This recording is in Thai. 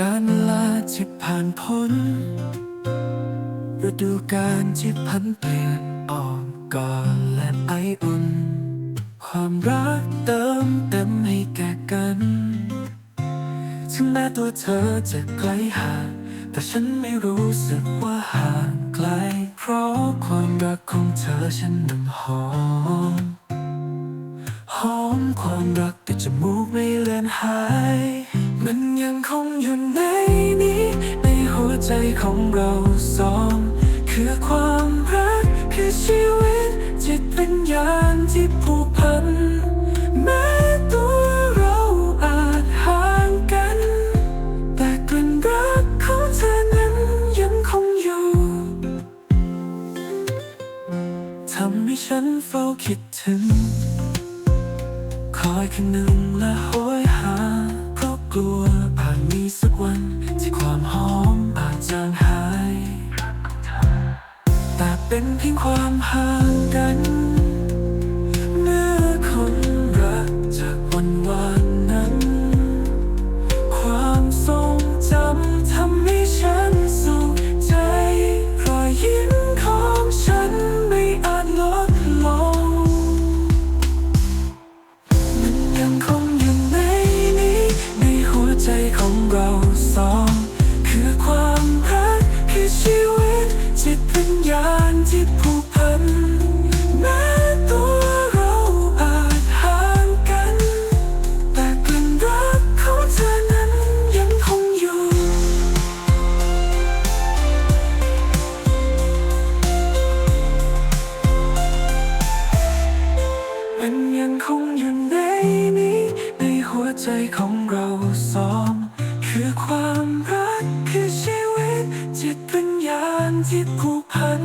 การลาที่ผ่านพ้นฤดูกาลที่พันเปลี่ยนออกก่อนและไออุ่น ความรักเติมเต็มให้แก่กันถึงแม้ตัวเธอจะไกลห่างแต่ฉันไม่รู้สึกว่าห่างไกล เพราะความรักของเธอฉันนั้นหอม หอมความรักติดจมูกไม่เลือนหาย มันยังคงอยู่ในนี้ ในหัวใจของเราสอง คือความรักคือชีวิต จิตวิญญาณที่ผูกพัน แม้ตัวเราอาจห่างกัน แต่กลิ่นรักของเธอนั้นยังคงอยู่ทำให้ฉันเฝ้าคิดถึง คอยคืนหนึ่งและหยหาเพราะ กลัวอานมีสักวัน ยังคงอยู่ในนี้ ในหัวใจของเราสองคือความรักคือชีวิตจิตวิญญาณที่ผูกพัน